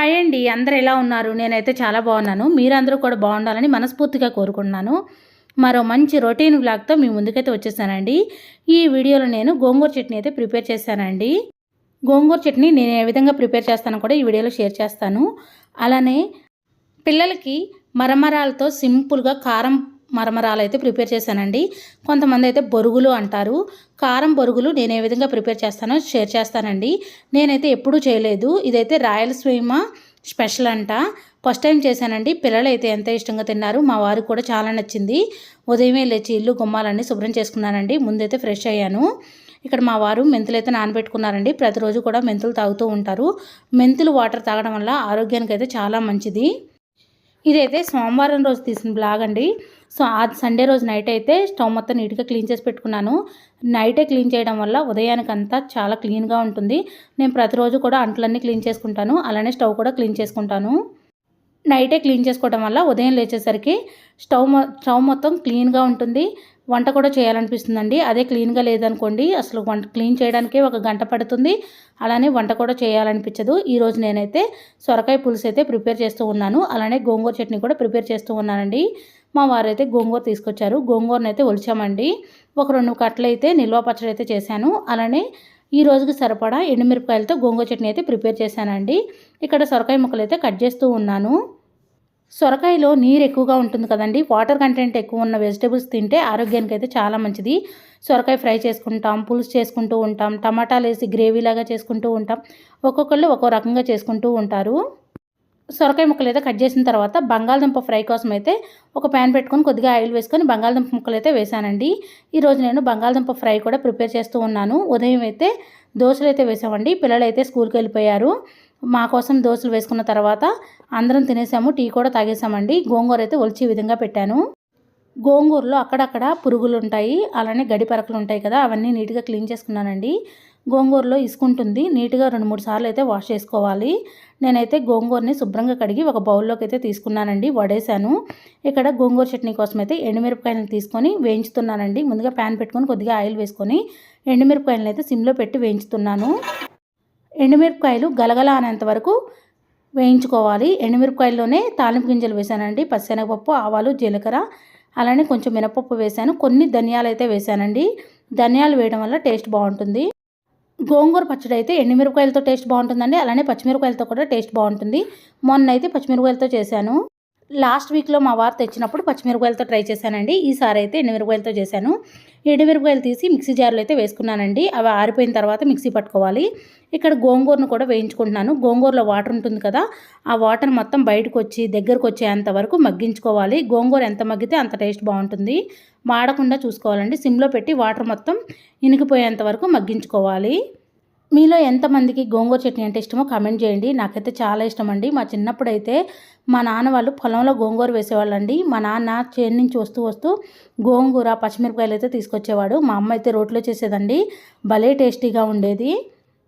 Hi అండి. అందరు ఎలా ఉన్నారు? నేనైతే చాలా బాగున్నాను. మీరందరూ కూడా బాగుండాలని మనస్ఫూర్తిగా కోరుకుంటున్నాను. మరో మంచి రొటీన్ బ్లాగ్తో మీ ముందుకైతే వచ్చేసానండి. ఈ వీడియోలో నేను గోంగూర చట్నీ అయితే ప్రిపేర్ చేశానండి. గోంగూర చట్నీ నేను ఏ విధంగా ప్రిపేర్ చేస్తానో కూడా ఈ వీడియోలో షేర్ చేస్తాను. అలానే పిల్లలకి మరమరాలతో సింపుల్గా కారం మరమరాలు అయితే ప్రిపేర్ చేశానండి. కొంతమంది అయితే బొరుగులు అంటారు. కారం బొరుగులు నేను ఏ విధంగా ప్రిపేర్ చేస్తానో షేర్ చేస్తానండి. నేనైతే ఎప్పుడూ చేయలేదు. ఇదైతే రాయలసీమ స్పెషల్ అంట. ఫస్ట్ టైం చేశానండి. పిల్లలు అయితే ఎంత ఇష్టంగా తిన్నారు. మా వారికి కూడా చాలా నచ్చింది. ఉదయమే లేచి ఇల్లు గుమ్మాలన్నీ శుభ్రం చేసుకున్నానండి. ముందైతే ఫ్రెష్ అయ్యాను. ఇక్కడ మా వారు మెంతులు అయితే నానబెట్టుకున్నారండి. ప్రతిరోజు కూడా మెంతులు తాగుతూ ఉంటారు. మెంతులు వాటర్ తాగడం వల్ల ఆరోగ్యానికి అయితే చాలా మంచిది. ఇదైతే సోమవారం రోజు తీసిన బ్లాగ్ అండి. సో ఆ సండే రోజు నైట్ అయితే స్టవ్ మొత్తం నీట్గా క్లీన్ చేసి పెట్టుకున్నాను. నైటే క్లీన్ చేయడం వల్ల ఉదయానికంతా చాలా క్లీన్గా ఉంటుంది. నేను ప్రతిరోజు కూడా అంట్లన్నీ క్లీన్ చేసుకుంటాను. అలానే స్టవ్ కూడా క్లీన్ చేసుకుంటాను. నైటే క్లీన్ చేసుకోవడం వల్ల ఉదయం లేచేసరికి స్టవ్ స్టవ్ మొత్తం క్లీన్గా ఉంటుంది. వంట కూడా చేయాలనిపిస్తుందండి. అదే క్లీన్గా లేదనుకోండి అసలు వంట క్లీన్ చేయడానికే ఒక గంట పడుతుంది. అలానే వంట కూడా చేయాలనిపించదు. ఈరోజు నేనైతే సొరకాయ పులుసు అయితే ప్రిపేర్ చేస్తూ ఉన్నాను. అలానే గోంగూర చట్నీ కూడా ప్రిపేర్ చేస్తూ ఉన్నానండి. మా వారైతే గోంగూర తీసుకొచ్చారు. గోంగూరను అయితే ఒలిచామండి. ఒక రెండు కట్టలు అయితే నిల్వ పచ్చడి అయితే చేశాను. అలానే ఈ రోజుకి సరిపడా ఎండుమిరపకాయలతో గోంగూర చట్నీ అయితే ప్రిపేర్ చేశానండి. ఇక్కడ సొరకాయ ముక్కలు అయితే కట్ చేస్తూ ఉన్నాను. సొరకాయలో నీరు ఎక్కువగా ఉంటుంది కదండి. వాటర్ కంటెంట్ ఎక్కువ ఉన్న వెజిటేబుల్స్ తింటే ఆరోగ్యానికి అయితే చాలా మంచిది. సొరకాయ ఫ్రై చేసుకుంటాం పులుసు చేసుకుంటూ ఉంటాం టమాటాలు వేసి గ్రేవీలాగా చేసుకుంటూ ఉంటాం. ఒక్కొక్కళ్ళు ఒక్కో రకంగా చేసుకుంటూ ఉంటారు. సొరకాయ ముక్కలు అయితే కట్ చేసిన తర్వాత బంగాళదుంప ఫ్రై కోసం అయితే ఒక ప్యాన్ పెట్టుకొని కొద్దిగా ఆయిల్ వేసుకొని బంగాళదుంప ముక్కలు అయితే వేసానండి ఈరోజు నేను బంగాళదుంప ఫ్రై కూడా ప్రిపేర్ చేస్తూ ఉన్నాను. ఉదయం అయితే దోశలు అయితే వేసామండి. పిల్లలు అయితే స్కూల్కి వెళ్ళిపోయారు. మా కోసం దోశలు వేసుకున్న తర్వాత అందరం తినేసాము. టీ కూడా తాగేసామండి. గోంగూర అయితే ఒలిచి విధంగా పెట్టాను. గోంగూరలో అక్కడక్కడ పురుగులు ఉంటాయి అలానే గడిపరకలు ఉంటాయి కదా అవన్నీ నీట్గా క్లీన్ చేసుకున్నానండి. గోంగూరలో ఇసుకుంటుంది. నీట్గా రెండు మూడు సార్లు అయితే వాష్ చేసుకోవాలి. నేనైతే గోంగూరని శుభ్రంగా కడిగి ఒక బౌల్లోకి అయితే తీసుకున్నానండి. వడేశాను ఇక్కడ గోంగూర చట్నీ కోసం అయితే ఎండుమిరపకాయలను తీసుకొని వేయించుతున్నానండి. ముందుగా ప్యాన్ పెట్టుకొని కొద్దిగా ఆయిల్ వేసుకొని ఎండుమిరపకాయలను అయితే సిమ్లో పెట్టి వేయించుతున్నాను. ఎండుమిరపకాయలు గలగల అనేంత వరకు వేయించుకోవాలి. ఎండుమిరపకాయల్లోనే తాలింపు గింజలు వేశానండి. పచ్చనగపప్పు ఆవాలు జీలకర్ర అలానే కొంచెం మినపప్పు వేశాను. కొన్ని ధనియాలు అయితే వేశానండి. ధనియాలు వేయడం వల్ల టేస్ట్ బాగుంటుంది. గోంగూర పచ్చడి అయితే ఎండుమిరపకాయలతో టేస్ట్ బాగుంటుందండి. అలానే పచ్చిమిరపకాయలతో కూడా టేస్ట్ బాగుంటుంది. మొన్న అయితే పచ్చిమిరపకాయలతో చేశాను. లాస్ట్ వీక్లో మా వారు తెచ్చినప్పుడు పచ్చిమిరపకాయలతో ట్రై చేశానండి. ఈసారి అయితే ఎండుమిరపకాయలతో చేశాను. ఎండుమిరపకాయలు తీసి మిక్సీ జార్లో అయితే వేసుకున్నానండి. అవి ఆరిపోయిన తర్వాత మిక్సీ పట్టుకోవాలి. ఇక్కడ గోంగూరను కూడా వేయించుకుంటున్నాను. గోంగూరలో వాటర్ ఉంటుంది కదా ఆ వాటర్ మొత్తం బయటకు వచ్చి దగ్గరకు వచ్చేంత వరకు మగ్గించుకోవాలి. గోంగూర ఎంత మగ్గితే అంత టేస్ట్ బాగుంటుంది. మాడకుండా చూసుకోవాలండి. సిమ్లో పెట్టి వాటర్ మొత్తం ఇనికిపోయేంత వరకు మగ్గించుకోవాలి. మీలో ఎంతమందికి గోంగూర చట్నీ అంటే ఇష్టమో కామెంట్ చేయండి. నాకైతే చాలా ఇష్టం అండి మా చిన్నప్పుడు అయితే మా నాన్న వాళ్ళు పొలంలో గోంగూర వేసేవాళ్ళండి. మా నాన్న చేను నుంచి వస్తూ వస్తూ గోంగూర పచ్చిమిరపకాయలు అయితే తీసుకొచ్చేవాడు. మా అమ్మ అయితే రోట్లో చేసేదండి. భలే టేస్టీగా ఉండేది.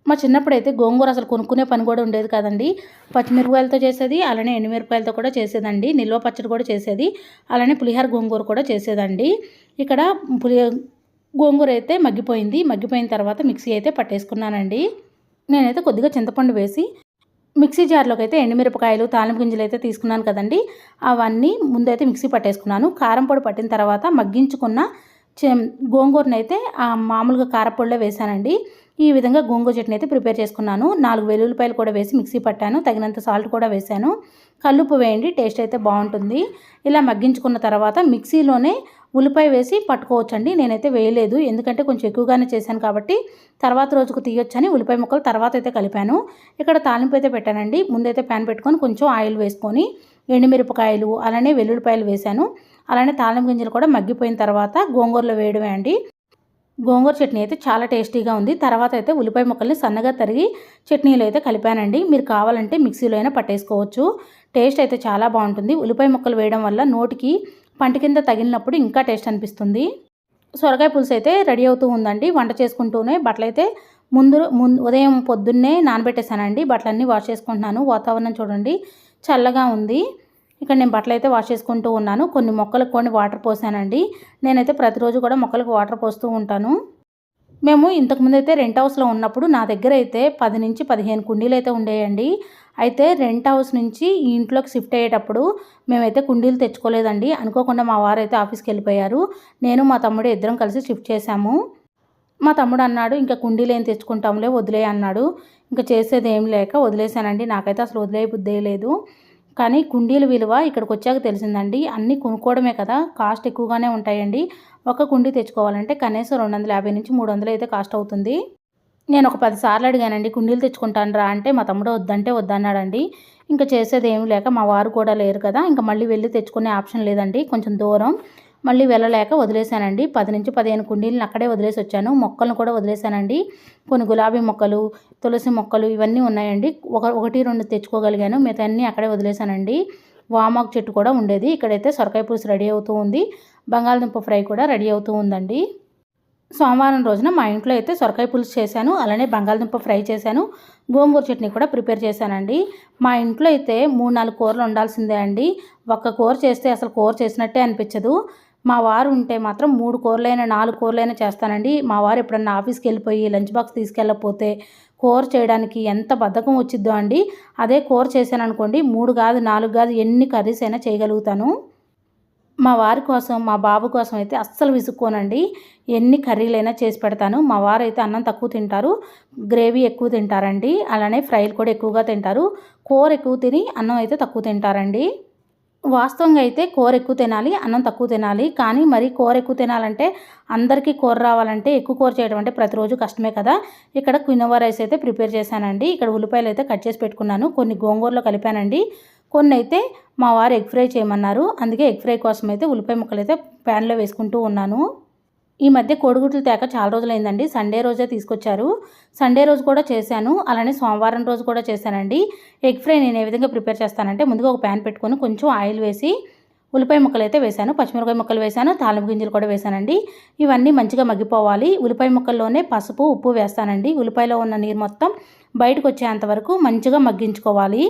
మా చిన్నప్పుడు అయితే గోంగూర అసలు కొనుక్కునే పని కూడా ఉండేది కదండి. పచ్చిమిరపకాయలతో చేసేది అలానే ఎండుమిరపకాయలతో కూడా చేసేదండి. నిల్వ పచ్చడి కూడా చేసేది అలానే పులిహార గోంగూర కూడా చేసేదండి. ఇక్కడ పులి గోంగూర అయితే మగ్గిపోయింది. మగ్గిపోయిన తర్వాత మిక్సీ అయితే పట్టేసుకున్నానండి. నేనైతే కొద్దిగా చింతపండు వేసి మిక్సీ జార్లోకి అయితే ఎండుమిరపకాయలు తాలింపు గింజలు అయితే తీసుకున్నాను కదండి. అవన్నీ ముందైతే మిక్సీ పట్టేసుకున్నాను. కారం పొడి పట్టిన తర్వాత మగ్గించుకున్న గోంగూరని అయితే మామూలుగా కారపొడిలో వేసానండి. ఈ విధంగా గోంగూర చట్నీ అయితే ప్రిపేర్ చేసుకున్నాను. నాలుగు వెల్లుల్లిపాయలు కూడా వేసి మిక్సీ పట్టాను. తగినంత సాల్ట్ కూడా వేసాను. కల్లుప్పు వేయండి టేస్ట్ అయితే బాగుంటుంది. ఇలా మగ్గించుకున్న తర్వాత మిక్సీలోనే ఉల్లిపాయ వేసి పట్టుకోవచ్చండి. నేనైతే వేయలేదు. ఎందుకంటే కొంచెం ఎక్కువగానే చేశాను కాబట్టి తర్వాత రోజుకు తీయొచ్చని ఉల్లిపాయ ముక్కలు తర్వాత అయితే కలిపాను. ఇక్కడ తాలింపు అయితే పెట్టానండి. ముందైతే ప్యాన్ పెట్టుకొని కొంచెం ఆయిల్ వేసుకొని ఎండుమిరపకాయలు అలానే వెల్లుల్లిపాయలు వేశాను అలానే తాళం గింజలు కూడా మగ్గిపోయిన తర్వాత గోంగూరలో వేయడమే అండి. గోంగూర చట్నీ అయితే చాలా టేస్టీగా ఉంది. తర్వాత అయితే ఉల్లిపాయ ముక్కల్ని సన్నగా తరిగి చట్నీలో అయితే కలిపానండి. మీరు కావాలంటే మిక్సీలో అయినా పట్టేసుకోవచ్చు. టేస్ట్ అయితే చాలా బాగుంటుంది. ఉల్లిపాయ ముక్కలు వేయడం వల్ల నోటికి పంట కింద తగిలినప్పుడు ఇంకా టేస్ట్ అనిపిస్తుంది. సొరకాయ పులుసు అయితే రెడీ అవుతూ ఉందండి. వంట చేసుకుంటూనే బట్టలైతే ముందు ముందు ఉదయం పొద్దున్నే నానబెట్టేశానండి. బట్టలన్నీ వాష్ చేసుకుంటున్నాను. వాతావరణం చూడండి చల్లగా ఉంది. ఇక్కడ నేను బట్టలు అయితే వాష్ చేసుకుంటూ ఉన్నాను. కొన్ని మొక్కలకు కొన్ని వాటర్ పోసానండి. నేనైతే ప్రతిరోజు కూడా మొక్కలకు వాటర్ పోస్తూ ఉంటాను. మేము ఇంతకుముందు అయితే రెంట్ హౌస్లో ఉన్నప్పుడు నా దగ్గర అయితే పది నుంచి పదిహేను కుండీలు అయితే ఉండేయండి. అయితే రెంట్ హౌస్ నుంచి ఈ ఇంట్లోకి షిఫ్ట్ అయ్యేటప్పుడు మేమైతే కుండీలు తెచ్చుకోలేదండి. అనుకోకుండా మా వారు అయితే ఆఫీస్కి వెళ్ళిపోయారు. నేను మా తమ్ముడు ఇద్దరం కలిసి షిఫ్ట్ చేశాము. మా తమ్ముడు అన్నాడు ఇంకా కుండీలు ఏం తెచ్చుకుంటాంలే వదిలే అన్నాడు. ఇంకా చేసేది ఏం లేక వదిలేశానండి. నాకైతే అసలు వదిలే బుద్ధి లేదు. కానీ కుండీల విలువ ఇక్కడికి వచ్చాక తెలిసిందండి. అన్నీ కొనుక్కోవడమే కదా కాస్ట్ ఎక్కువగానే ఉంటాయండి. ఒక కుండీ తెచ్చుకోవాలంటే కనీసం రెండు వందల యాభై నుంచి మూడు వందలు అయితే కాస్ట్ అవుతుంది. నేను ఒక పది సార్లు అడిగానండి కుండీలు తెచ్చుకుంటాను రా అంటే మా తమ్ముడు వద్దంటే వద్దన్నాడండి. ఇంకా చేసేది ఏమి లేక మా వారు కూడా లేరు కదా ఇంకా మళ్ళీ వెళ్ళి తెచ్చుకునే ఆప్షన్ లేదండి కొంచెం దూరం. మళ్ళీ వెళ్ళలేక వదిలేశానండి. పది నుంచి పదిహేను కుండీలను అక్కడే వదిలేసి వచ్చాను. మొక్కలను కూడా వదిలేశానండి. కొన్ని గులాబీ మొక్కలు తులసి మొక్కలు ఇవన్నీ ఉన్నాయండి. ఒక ఒకటి రెండు తెచ్చుకోగలిగాను. మిగతా అన్నీ అక్కడే వదిలేశానండి. వామాకు చెట్టు కూడా ఉండేది. ఇక్కడైతే సొరకాయ పులుసు రెడీ అవుతూ ఉంది. బంగాళదుంప ఫ్రై కూడా రెడీ అవుతూ ఉందండి. సోమవారం రోజున మా ఇంట్లో అయితే సొరకాయ పులుసు చేశాను. అలానే బంగాళదుంప ఫ్రై చేశాను. గోంగూర చట్నీ కూడా ప్రిపేర్ చేశానండి. మా ఇంట్లో అయితే మూడు నాలుగు కూరలు ఉండాల్సిందే అండి. ఒక్క కూర చేస్తే అసలు కూర చేసినట్టే అనిపించదు. మా వారు ఉంటే మాత్రం మూడు కూరలైనా నాలుగు కూరలైనా చేస్తానండి. మా వారు ఎప్పుడన్నా ఆఫీస్కి వెళ్ళిపోయి లంచ్ బాక్స్ తీసుకెళ్ళకపోతే కూర చేయడానికి ఎంత బద్ధకం వచ్చిద్దో అండి. అదే కూర చేశాను అనుకోండి మూడు కాదు నాలుగు కాదు ఎన్ని కర్రీస్ అయినా చేయగలుగుతాను. మా వారి కోసం మా బాబు కోసం అయితే అస్సలు విసుక్కోనండి. ఎన్ని కర్రీలైనా చేసి పెడతాను. మా వారు అయితే అన్నం తక్కువ తింటారు గ్రేవీ ఎక్కువ తింటారండి. అలానే ఫ్రైలు కూడా ఎక్కువగా తింటారు. కూర ఎక్కువ తిని అన్నం అయితే తక్కువ తింటారండి. వాస్తవంగా అయితే కూర ఎక్కువ తినాలి అన్నం తక్కువ తినాలి. కానీ మరి కూర ఎక్కువ తినాలంటే అందరికీ కూర రావాలంటే ఎక్కువ కూర చేయడం అంటే ప్రతిరోజు కష్టమే కదా. ఇక్కడ క్వినోవా రైస్ అయితే ప్రిపేర్ చేశానండి. ఇక్కడ ఉల్లిపాయలు అయితే కట్ చేసి పెట్టుకున్నాను. కొన్ని గోంగూరలో కలిపానండి. కొన్ని అయితే మా వారు ఎగ్ ఫ్రై చేయమన్నారు. అందుకే ఎగ్ ఫ్రై కోసం అయితే ఉల్లిపాయ ముక్కలు అయితే ప్యాన్లో వేసుకుంటూ ఉన్నాను. ఈ మధ్య కోడిగుడ్లు తేక చాలా రోజులైందండి. సండే రోజే తీసుకొచ్చారు. సండే రోజు కూడా చేశాను. అలానే సోమవారం రోజు కూడా చేశానండి. ఎగ్ ఫ్రై నేను ఏ విధంగా ప్రిపేర్ చేస్తానంటే ముందుగా ఒక ప్యాన్ పెట్టుకొని కొంచెం ఆయిల్ వేసి ఉల్లిపాయ ముక్కలు అయితే వేశాను పచ్చిమిరపకాయ ముక్కలు వేశాను తాలింపు గింజలు కూడా వేశానండి. ఇవన్నీ మంచిగా మగ్గిపోవాలి. ఉల్లిపాయ ముక్కల్లోనే పసుపు ఉప్పు వేస్తానండి. ఉల్లిపాయలో ఉన్న నీరు మొత్తం బయటకు వచ్చేంత వరకు మంచిగా మగ్గించుకోవాలి.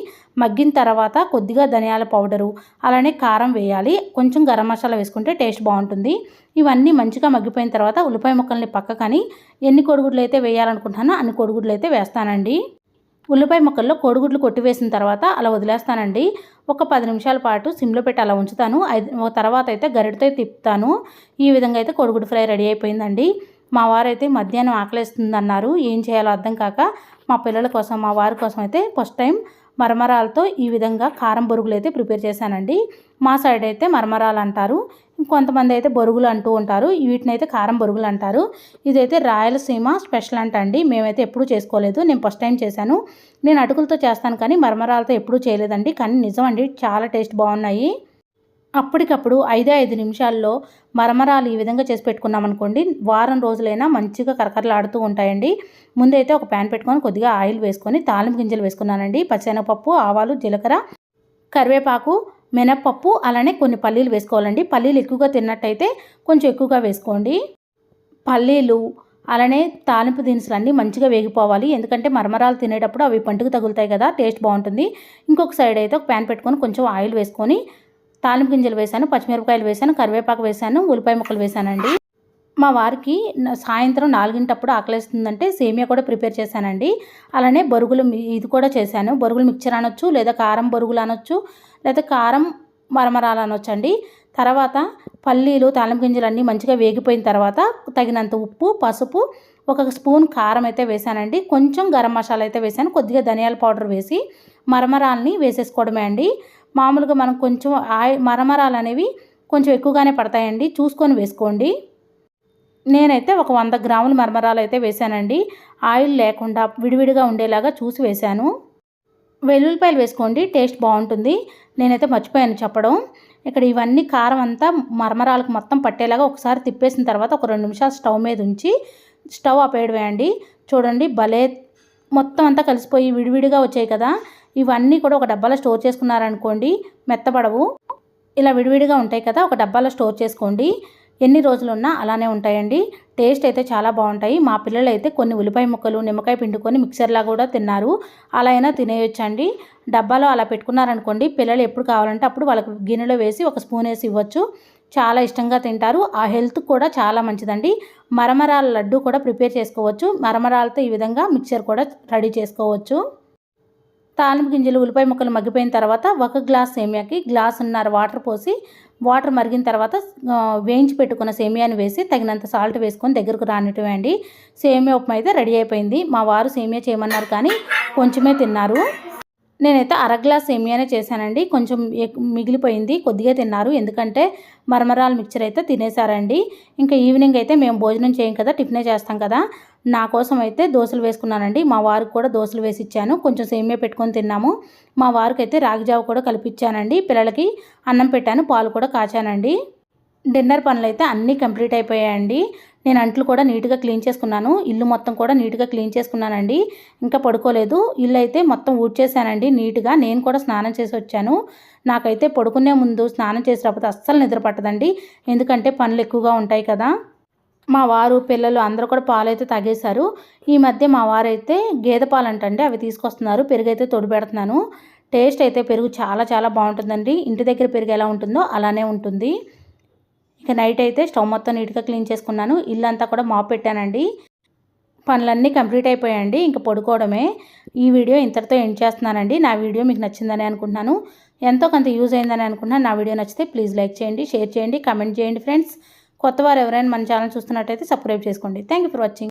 మగ్గిన తర్వాత కొద్దిగా ధనియాల పౌడరు అలానే కారం వేయాలి. కొంచెం గరం మసాలా వేసుకుంటే టేస్ట్ బాగుంటుంది. ఇవన్నీ మంచిగా మగ్గిపోయిన తర్వాత ఉల్లిపాయ ముక్కల్ని పక్కకని ఎన్ని కొడుగుడ్లు అయితే వేయాలనుకుంటున్నానో అన్ని కొడుగుడ్లు అయితే వేస్తానండి. ఉల్లిపాయ ముక్కల్లో కోడిగుడ్లు కొట్టివేసిన తర్వాత అలా వదిలేస్తానండి. ఒక పది నిమిషాల పాటు సిమ్లో పెట్టి అలా ఉంచుతాను. ఐదు తర్వాత అయితే గరిటతో తిప్పుతాను. ఈ విధంగా అయితే కొడుగుడు ఫ్రై రెడీ అయిపోయిందండి. మా వారైతే మధ్యాహ్నం ఆకలిస్తుంది అన్నారు ఏం చేయాలో అర్థం కాక మా పిల్లల కోసం మా వారి కోసం అయితే ఫస్ట్ టైం మరమరాలతో ఈ విధంగా కారం బొరుగులు అయితే ప్రిపేర్ చేశానండి. మా సైడ్ అయితే మరమరాలు అంటారు. కొంతమంది అయితే బొరుగులు అంటూ ఉంటారు. వీటిని అయితే కారం బొరుగులు అంటారు. ఇదైతే రాయలసీమ స్పెషల్ అంట అండి. మేమైతే ఎప్పుడూ చేసుకోలేదు. నేను ఫస్ట్ టైం చేశాను. నేను అటుకులతో చేస్తాను కానీ మరమరాలతో ఎప్పుడూ చేయలేదండి. కానీ నిజం అండి చాలా టేస్ట్ బాగున్నాయి. అప్పటికప్పుడు ఐదే ఐదు నిమిషాల్లో మరమరాలు ఈ విధంగా చేసి పెట్టుకున్నాం అనుకోండి వారం రోజులైనా మంచిగా కరకరలాడుతూ ఉంటాయండి. ముందైతే ఒక ప్యాన్ పెట్టుకొని కొద్దిగా ఆయిల్ వేసుకొని తాలింపు గింజలు వేసుకున్నానండి. పచ్చెనగపప్పు ఆవాలు జీలకర్ర కరివేపాకు మినప్పప్పు అలానే కొన్ని పల్లీలు వేసుకోవాలండి. పల్లీలు ఎక్కువగా తిన్నట్టయితే కొంచెం ఎక్కువగా వేసుకోండి. పల్లీలు అలానే తాలింపు దినుసులు అన్నీ మంచిగా వేగిపోవాలి. ఎందుకంటే మరమరాలు తినేటప్పుడు అవి పంటకు తగులుతాయి కదా టేస్ట్ బాగుంటుంది. ఇంకొక సైడ్ అయితే ఒక ప్యాన్ పెట్టుకొని కొంచెం ఆయిల్ వేసుకొని తాలింపు గింజలు వేశాను పచ్చిమిరపకాయలు వేశాను కరివేపాకు వేశాను ఉల్లిపాయ ముక్కలు వేశానండి మా వారికి సాయంత్రం నాలుగింటప్పుడు ఆకలిస్తుందంటే సేమియా కూడా ప్రిపేర్ చేశానండి. అలానే బొరుగులు ఇది కూడా చేశాను. బొరుగులు మిక్చర్ అనొచ్చు లేదా కారం బొరుగులు అనొచ్చు లేదా కారం మరమరాలు అనొచ్చండి. తర్వాత పల్లీలు తాలింపు గింజలు అన్నీ మంచిగా వేగిపోయిన తర్వాత తగినంత ఉప్పు పసుపు ఒక స్పూన్ కారం అయితే వేసానండి కొంచెం గరం మసాలా అయితే వేసాను కొద్దిగా ధనియాల పౌడర్ వేసి మరమరాలని వేసేసుకోవడమే అండి. మామూలుగా మనం కొంచెం ఆయి మరమరాలు అనేవి కొంచెం ఎక్కువగానే పడతాయండి. చూసుకొని వేసుకోండి. నేనైతే ఒక వంద గ్రాముల మరమరాలు అయితే వేసానండి ఆయిల్ లేకుండా విడివిడిగా ఉండేలాగా చూసి వేశాను. వెల్లుల్లిపాయలు వేసుకోండి టేస్ట్ బాగుంటుంది. నేనైతే మర్చిపోయాను చెప్పడం. ఇక్కడ ఇవన్నీ కారం అంతా మరమరాలకు మొత్తం పట్టేలాగా ఒకసారి తిప్పేసిన తర్వాత ఒక రెండు నిమిషాలు స్టవ్ మీద ఉంచి స్టవ్ ఆపేయడమేయండి చూడండి భలే మొత్తం అంతా కలిసిపోయి విడివిడిగా వచ్చాయి కదా. ఇవన్నీ కూడా ఒక డబ్బాలో స్టోర్ చేసుకున్నారనుకోండి మెత్తబడవు. ఇలా విడివిడిగా ఉంటాయి కదా ఒక డబ్బాలో స్టోర్ చేసుకోండి. ఎన్ని రోజులున్నా అలానే ఉంటాయండి. టేస్ట్ అయితే చాలా బాగుంటాయి. మా పిల్లలు అయితే కొన్ని ఉల్లిపాయ ముక్కలు నిమ్మకాయ పిండుకొని మిక్సర్లా కూడా తిన్నారు. అలా అయినా తినేయొచ్చండి. డబ్బాలో అలా పెట్టుకున్నారనుకోండి పిల్లలు ఎప్పుడు కావాలంటే అప్పుడు వాళ్ళకి గిన్నెలో వేసి ఒక స్పూన్ వేసి ఇవ్వచ్చు. చాలా ఇష్టంగా తింటారు. ఆ హెల్త్ కూడా చాలా మంచిదండి. మరమరాల లడ్డు కూడా ప్రిపేర్ చేసుకోవచ్చు. మరమరాలతో ఈ విధంగా మిక్చర్ కూడా రెడీ చేసుకోవచ్చు. తాలింపు గింజలు ఉల్లిపాయ ముక్కలు మగ్గిపోయిన తర్వాత ఒక గ్లాస్ సేమియాకి గ్లాసున్నర వాటర్ పోసి వాటర్ మరిగిన తర్వాత వేయించి పెట్టుకున్న సేమియాని వేసి తగినంత సాల్ట్ వేసుకొని దగ్గరకు రానిటమే అండి సేమియా ఉప్మా అయితే రెడీ అయిపోయింది. మా వారు సేమియా చేయమన్నారు కానీ కొంచెమే తిన్నారు. నేనైతే అర గ్లాస్ సేమియానే చేశానండి. కొంచెం మిగిలిపోయింది. కొద్దిగా తిన్నారు. ఎందుకంటే మరమరాల మిక్చర్ అయితే తినేశారండి. ఇంకా ఈవినింగ్ అయితే మేము భోజనం చేయం కదా టిఫినే చేస్తాం కదా. నా కోసం అయితే దోశలు వేసుకున్నానండి. మా వారికి కూడా దోశలు వేసి ఇచ్చాను. కొంచెం సేమియా పెట్టుకొని తిన్నాము. మా వారికి అయితే రాగిజావ కూడా కలిపిచ్చానండి. పిల్లలకి అన్నం పెట్టాను. పాలు కూడా కాచానండి. డిన్నర్ పనులు అయితే అన్నీ కంప్లీట్ అయిపోయాయండి. నేను అంట్లు కూడా నీట్గా క్లీన్ చేసుకున్నాను. ఇల్లు మొత్తం కూడా నీట్గా క్లీన్ చేసుకున్నానండి. ఇంకా పడుకోలేదు. ఇల్లు అయితే మొత్తం ఊడ్చేసానండి నీట్గా. నేను కూడా స్నానం చేసి వచ్చాను. నాకైతే పడుకునే ముందు స్నానం చేసేటప్పుడు అస్సలు నిద్ర పట్టదండి. ఎందుకంటే పనులు ఎక్కువగా ఉంటాయి కదా. మా వారు పిల్లలు అందరూ కూడా పాలైతే తాగేశారు. ఈ మధ్య మా వారైతే గేదె పాలు అంటండి అవి తీసుకొస్తున్నారు. పెరుగు అయితే తోడు పెడుతున్నాను టేస్ట్ అయితే పెరుగు చాలా చాలా బాగుంటుందండి. ఇంటి దగ్గర పెరుగు ఎలా ఉంటుందో అలానే ఉంటుంది. ఇక నైట్ అయితే స్టవ్ మొత్తం నీట్గా క్లీన్ చేసుకున్నాను. ఇల్లంతా కూడా మాప్ పెట్టానండి. పనులన్నీ కంప్లీట్ అయిపోయాయండి. ఇంకా పడుకోవడమే. ఈ వీడియో ఇంతటితో ఎండ్ చేస్తున్నానండి. నా వీడియో మీకు నచ్చిందని అనుకుంటున్నాను. ఎంతో కొంత యూజ్ అయిందని అనుకుంటున్నాను నా వీడియో నచ్చితే ప్లీజ్ లైక్ చేయండి షేర్ చేయండి కమెంట్ చేయండి ఫ్రెండ్స్ కొత్త వారు ఎవరైనా మన ఛానల్ చూస్తున్నట్టయితే సబ్స్క్రైబ్ చేసుకోండి. Thank you for watching